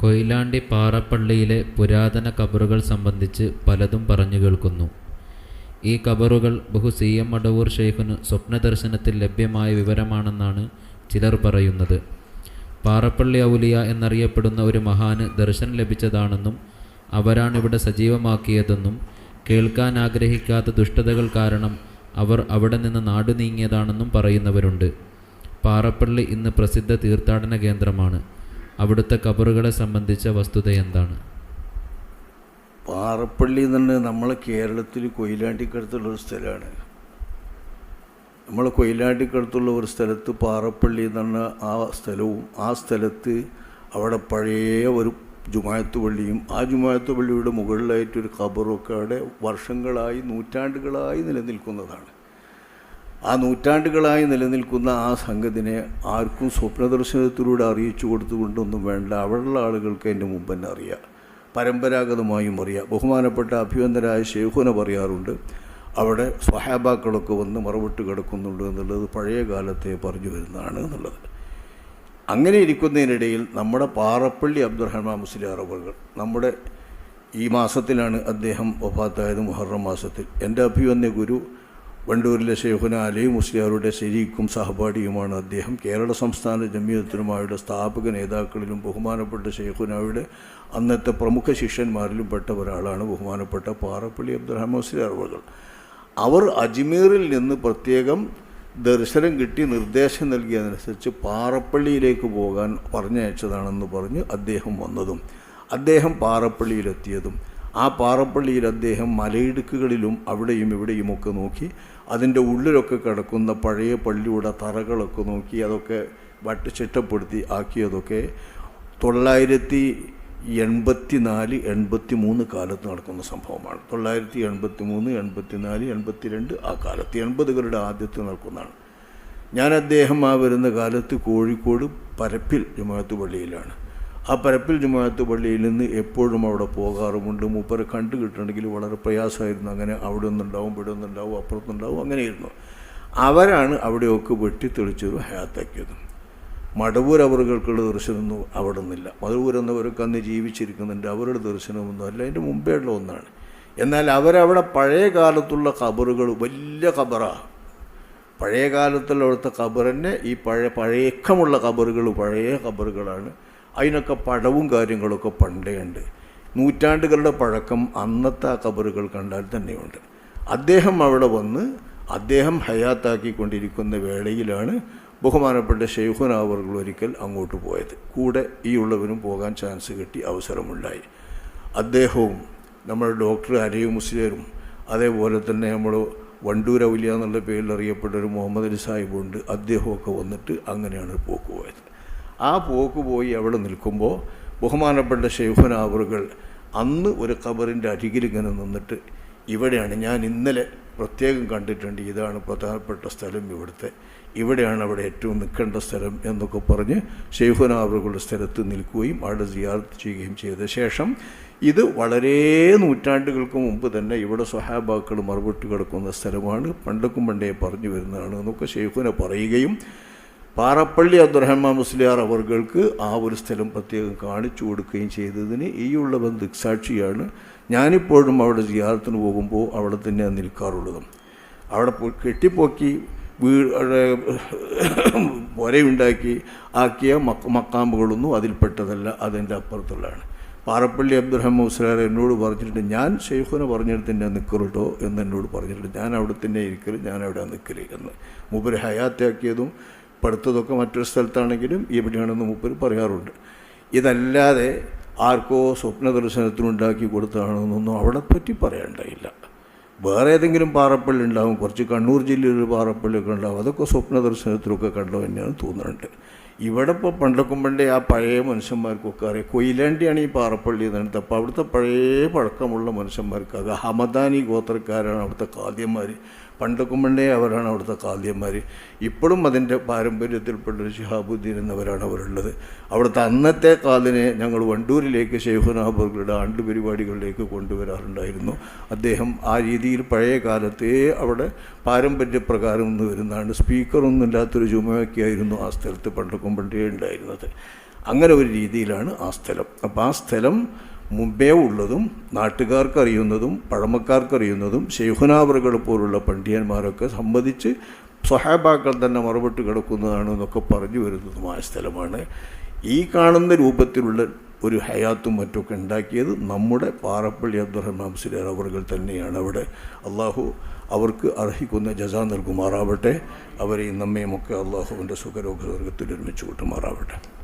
കൊയിലാണ്ടി പാറപ്പള്ളിയിലെ പുരാതന കബറുകൾ സംബന്ധിച്ച് പലതും പറഞ്ഞു കേൾക്കുന്നു. ഈ കബറുകൾ ബഹു സി എം അടവൂർ ഷെയ്ഖിന് സ്വപ്നദർശനത്തിൽ ലഭ്യമായ വിവരമാണെന്നാണ് ചിലർ പറയുന്നത്. പാറപ്പള്ളി ഔലിയ എന്നറിയപ്പെടുന്ന ഒരു മഹാന് ദർശനം ലഭിച്ചതാണെന്നും അവരാണിവിടെ സജീവമാക്കിയതെന്നും കേൾക്കാൻ ആഗ്രഹിക്കാത്ത ദുഷ്ടതകൾ കാരണം അവർ അവിടെ നിന്ന് നാടു നീങ്ങിയതാണെന്നും പറയുന്നവരുണ്ട്. പാറപ്പള്ളി ഇന്ന് പ്രസിദ്ധ തീർത്ഥാടന കേന്ദ്രമാണ്. അവിടുത്തെ കബറുകളെ സംബന്ധിച്ച വസ്തുത എന്താണ്? പാറപ്പള്ളി എന്ന് നമ്മളെ കേരളത്തിൽ കൊയിലാണ്ടിക്കടുത്തുള്ള ഒരു സ്ഥലമാണ്. നമ്മൾ കൊയിലാണ്ടിക്കടുത്തുള്ള ഒരു സ്ഥലത്ത് പാറപ്പള്ളി എന്ന് ആ സ്ഥലവും ആ സ്ഥലത്ത് അവിടെ പഴയ ഒരു ജുമായത്ത് പള്ളിയും ആ ജുമായത്ത് പള്ളിയുടെ മുകളിലായിട്ടൊരു ഖബറൊക്കെ അവിടെ വർഷങ്ങളായി നൂറ്റാണ്ടുകളായി നിലനിൽക്കുന്നതാണ്. ആ നൂറ്റാണ്ടുകളായി നിലനിൽക്കുന്ന ആ സംഗതിനെ ആർക്കും സ്വപ്നദർശനത്തിലൂടെ അറിയിച്ചു കൊടുത്തുകൊണ്ടൊന്നും വേണ്ട. അവിടെയുള്ള ആളുകൾക്ക് എന്റെ മുമ്പ് തന്നെ അറിയാം. പരമ്പരാഗതമായും അറിയാം. ബഹുമാനപ്പെട്ട അഭിവന്ദരായ ഷെയ്ഖുന പറയാറുണ്ട്. അവിടെ സ്വഹാബാക്കളൊക്കെ വന്ന് മറവിട്ട് കിടക്കുന്നുണ്ട് എന്നുള്ളത് പഴയ കാലത്തെ പറഞ്ഞു വരുന്നതാണ് എന്നുള്ളത്. അങ്ങനെ ഇരിക്കുന്നതിനിടയിൽ നമ്മുടെ പാറപ്പള്ളി അബ്ദുറഹ്മാൻ മുസ്ലി അറബുകൾ നമ്മുടെ ഈ മാസത്തിലാണ് അദ്ദേഹം ഒഫാത്തായത് മുഹറം മാസത്തിൽ. എന്റെ അഭിവന്യ ഗുരു വണ്ടൂരിലെ ഷെയ്ഖുന അലി മുസ്ലിയാരുടെ ശരിക്കും സഹപാഠിയുമാണ് അദ്ദേഹം. കേരള സംസ്ഥാന ജമിയത്തിനുമായുടെ സ്ഥാപക നേതാക്കളിലും ബഹുമാനപ്പെട്ട ഷെയ്ഖുനയുടെ അന്നത്തെ പ്രമുഖ ശിഷ്യന്മാരിലും പെട്ട ഒരാളാണ് ബഹുമാനപ്പെട്ട പാറപ്പള്ളി അബ്ദുറഹ്മാൻ മുസ്ലിയാർ അവർ അജ്മീറിൽ നിന്ന് പ്രത്യേകം ദർശനം കിട്ടി നിർദ്ദേശം നൽകിയതനുസരിച്ച് പാറപ്പള്ളിയിലേക്ക് പോകാൻ പറഞ്ഞയച്ചതാണെന്ന് പറഞ്ഞ് അദ്ദേഹം വന്നതും അദ്ദേഹം പാറപ്പള്ളിയിലെത്തിയതും. ആ പാറപ്പള്ളിയിൽ അദ്ദേഹം മലയിടുക്കുകളിലും അവിടെയും ഇവിടെയുമൊക്കെ നോക്കി അതിന്റെ ഉള്ളിലൊക്കെ കിടക്കുന്ന പഴയ പള്ളിയുടെ തറകളൊക്കെ നോക്കി അതൊക്കെ വട്ട് ചിട്ടപ്പെടുത്തി ആക്കിയതൊക്കെ തൊള്ളായിരത്തി എൺപത്തി നാല് എൺപത്തി മൂന്ന് കാലത്ത് നടക്കുന്ന സംഭവമാണ്. തൊള്ളായിരത്തി എൺപത്തി മൂന്ന് എൺപത്തി നാല് എൺപത്തി രണ്ട് ആ കാലത്ത് എൺപതുകളുടെ ആദ്യത്തിൽ നടക്കുന്നതാണ്. ഞാൻ അദ്ദേഹം ആ വരുന്ന കാലത്ത് കോഴിക്കോട് പരപ്പിൽ ജമാഅത്ത് പള്ളിയിലാണ്. ആ പരപ്പിൽ ജുമാഅത്ത് പള്ളിയിൽ നിന്ന് എപ്പോഴും അവിടെ പോകാറുമുണ്ട്. മൂപ്പരെ കണ്ടു കിട്ടണമെങ്കിൽ വളരെ പ്രയാസമായിരുന്നു. അങ്ങനെ അവിടെ നിന്നുണ്ടാവും ഇവിടെ നിന്നുണ്ടാവും അപ്പുറത്തുണ്ടാവും അങ്ങനെയായിരുന്നു. അവരാണ് അവിടെയൊക്കെ വെട്ടിത്തെളിച്ചൊരു ഹയാത്താക്കിയത്. മടവൂർ അവറുകൾക്കുള്ള ദർശനമൊന്നും അവിടെ നിന്നില്ല മടവൂർ എന്നവരൊക്കെ അന്ന് ജീവിച്ചിരിക്കുന്നുണ്ട്. അവരുടെ ദർശനമൊന്നും അല്ല. അതിന്റെ മുമ്പേ ഉള്ള ഒന്നാണ്. എന്നാൽ അവരവിടെ പഴയ കാലത്തുള്ള ഖബറുകൾ വലിയ ഖബറാണ് പഴയ കാലത്തുള്ള അവിടുത്തെ ഖബർ ഈ പഴയ പഴയക്കമുള്ള ഖബറുകൾ പഴയ ഖബറുകളാണ്. അതിനൊക്കെ പടവും കാര്യങ്ങളൊക്കെ പണ്ടേ ഉണ്ട്. നൂറ്റാണ്ടുകളുടെ പഴക്കം അന്നത്തെ ആ കബറുകൾ കണ്ടാൽ തന്നെയുണ്ട്. അദ്ദേഹം അവിടെ വന്ന് അദ്ദേഹം ഹയാത്താക്കിക്കൊണ്ടിരിക്കുന്ന വേളയിലാണ് ബഹുമാനപ്പെട്ട ഷെയ്ഖുന അവർകൾ ഒരിക്കൽ അങ്ങോട്ട് പോയത്. കൂടെ ഈ ഉള്ളവനും പോകാൻ ചാൻസ് കിട്ടി അവസരമുണ്ടായി. അദ്ദേഹവും നമ്മുടെ ഡോക്ടർ അരയു മുസ്ലിയരും അതേപോലെ തന്നെ നമ്മൾ വണ്ടൂർ ഔലിയ എന്നുള്ള പേരിൽ അറിയപ്പെട്ട ഒരു മുഹമ്മദ് അലി സാഹിബുണ്ട്. അദ്ദേഹമൊക്കെ വന്നിട്ട് അങ്ങനെയാണ് പോക്ക് പോയത്. ആ പോക്ക് പോയി അവിടെ നിൽക്കുമ്പോൾ ബഹുമാനപ്പെട്ട ഷെയ്ഖുനാവറുകൾ അന്ന് ഒരു ഖബറിന്റെ അരികിൽ ഇങ്ങനെ നിന്നിട്ട് ഇവിടെയാണ് ഞാൻ ഇന്നലെ പ്രത്യേകം കണ്ടിട്ടുണ്ട് ഇതാണ് പ്രധാനപ്പെട്ട സ്ഥലം ഇവിടുത്തെ. ഇവിടെയാണ് അവിടെ ഏറ്റവും നിൽക്കേണ്ട സ്ഥലം എന്നൊക്കെ പറഞ്ഞ് ഷെയ്ഖുനാവറുകളുടെ സ്ഥലത്ത് നിൽക്കുകയും അവിടെ സിയാർത്ത് ചെയ്യുകയും ചെയ്ത ശേഷം ഇത് വളരെ നൂറ്റാണ്ടുകൾക്ക് മുമ്പ് തന്നെ ഇവിടെ സ്വഹാബാക്കൾ മറുപട്ട് കിടക്കുന്ന സ്ഥലമാണ്. പണ്ടക്കും പണ്ടേ പറഞ്ഞു വരുന്നതാണ് എന്നൊക്കെ ഷെയ്ഖുന പറയുകയും പാറപ്പള്ളി അബ്ദുറഹ്മാൻ മുസ്ലിയാർ അവർക്ക് ആ ഒരു സ്ഥലം പ്രത്യേകം കാണിച്ചു കൊടുക്കുകയും ചെയ്തതിന് ഈയുള്ളവൻ ദൃക്സാക്ഷിയാണ് ഞാനിപ്പോഴും അവിടെ സിയാറത്തിന് പോകുമ്പോൾ അവിടെ തന്നെ നിൽക്കാറുള്ളതും. അവിടെ കെട്ടിപ്പോക്കി വീട് പുരയുണ്ടാക്കി ആക്കിയ മക്ക മക്കാമ്പുകളൊന്നും അതിൽപ്പെട്ടതല്ല അതിന്റെ അപ്പുറത്തുള്ളതാണ്. പാറപ്പള്ളി അബ്ദുറഹ്മാൻ മുസ്ലിയാർ എന്നോട് പറഞ്ഞിട്ടുണ്ട് ഞാൻ ഷെയ്ഖുനെ പറഞ്ഞിട്ട് തന്നെ നിൽക്കരുട്ടോ എന്ന് എന്നോട് പറഞ്ഞിട്ടുണ്ട്. ഞാൻ അവിടെ തന്നെ ഇരിക്കൽ ഞാൻ അവിടെ നിൽക്കൽ എന്ന്. മൂപ്പര് ഹയാത്താക്കിയതും പഠിത്തതൊക്കെ മറ്റൊരു സ്ഥലത്താണെങ്കിലും എവിടെയാണെന്ന് മൂപ്പർ പറയാറുണ്ട്. ഇതല്ലാതെ ആർക്കോ സ്വപ്ന ദർശനത്തിനുണ്ടാക്കി കൊടുത്തതാണെന്നൊന്നും പറ്റി പറയാണ്ടായില്ല വേറെ ഏതെങ്കിലും പാറപ്പള്ളി ഉണ്ടാവും കുറച്ച് കണ്ണൂർ ജില്ലയിൽ പാറപ്പള്ളിയൊക്കെ ഉണ്ടാവും അതൊക്കെ സ്വപ്ന ദർശനത്തിലൊക്കെ കണ്ടോ തന്നെയാണ് തോന്നുന്നുണ്ട്. ഇവിടെ ഇപ്പോൾ പണ്ടൊക്കും പണ്ടേ ആ പഴയ മനുഷ്യന്മാർക്കൊക്കെ അറിയാം. കൊയിലാണ്ടിയാണ് ഈ പാറപ്പള്ളി എന്നിട്ട് അപ്പോൾ അവിടുത്തെ പഴയ പഴക്കമുള്ള മനുഷ്യന്മാർക്ക് അത് ഹമദാനി ഗോത്രക്കാരാണ് അവിടുത്തെ കാദ്യന്മാർ പണ്ടേ അവരാണ് അവിടുത്തെ കാദ്യന്മാർ ഇപ്പോഴും അതിന്റെ പാരമ്പര്യത്തിൽപ്പെട്ട ഷിഹാബുദ്ദീൻ എന്നവരാണ് അവരുള്ളത്. അവിടുത്തെ അന്നത്തെ കാലിനെ ഞങ്ങൾ വണ്ടൂരിലേക്ക് ഷെയ്ഖുനാബർഗുടെ ആണ്ട് പരിപാടികളിലേക്ക് കൊണ്ടുവരാറുണ്ടായിരുന്നു. അദ്ദേഹം ആ രീതിയിൽ പഴയ കാലത്തേ അവിടെ പാരമ്പര്യപ്രകാരം നിന്ന് വരുന്നതാണ്. സ്പീക്കറൊന്നും ഇല്ലാത്തൊരു ചുമയൊക്കെയായിരുന്നു ആ സ്ഥലത്ത് പണ്ടേ ഉണ്ടായിരുന്നത്. അങ്ങനെ ഒരു രീതിയിലാണ് ആ സ്ഥലം. അപ്പോൾ ആ സ്ഥലം മുമ്പേ ഉള്ളതും നാട്ടുകാർക്കറിയുന്നതും പഴമക്കാർക്കറിയുന്നതും ശൈഹുനാവറുകൾ പോലുള്ള പണ്ഡിയന്മാരൊക്കെ സംബന്ധിച്ച് സ്വഹാബാക്കൾ തന്നെ മറുപട്ട് കിടക്കുന്നതാണ് എന്നൊക്കെ പറഞ്ഞു വരുന്നതുമായ സ്ഥലമാണ്. ഈ കാണുന്ന രൂപത്തിലുള്ള ഒരു ഹയാത്തും മറ്റുമൊക്കെ ഉണ്ടാക്കിയത് നമ്മുടെ പാറപ്പള്ളി അബ്ദുറഹ്മാൻ സുലേർ അവറുകൾ തന്നെയാണ് അവിടെ. അള്ളാഹു അവർക്ക് അർഹിക്കുന്ന ജസ നൽകുമാറാവട്ടെ. അവരെയും നമ്മയുമൊക്കെ അള്ളാഹുവിന്റെ സുഖരോഗ സ്വർഗത്തിൽ ഒരുമിച്ച് കൂട്ടുമാറാവട്ടെ.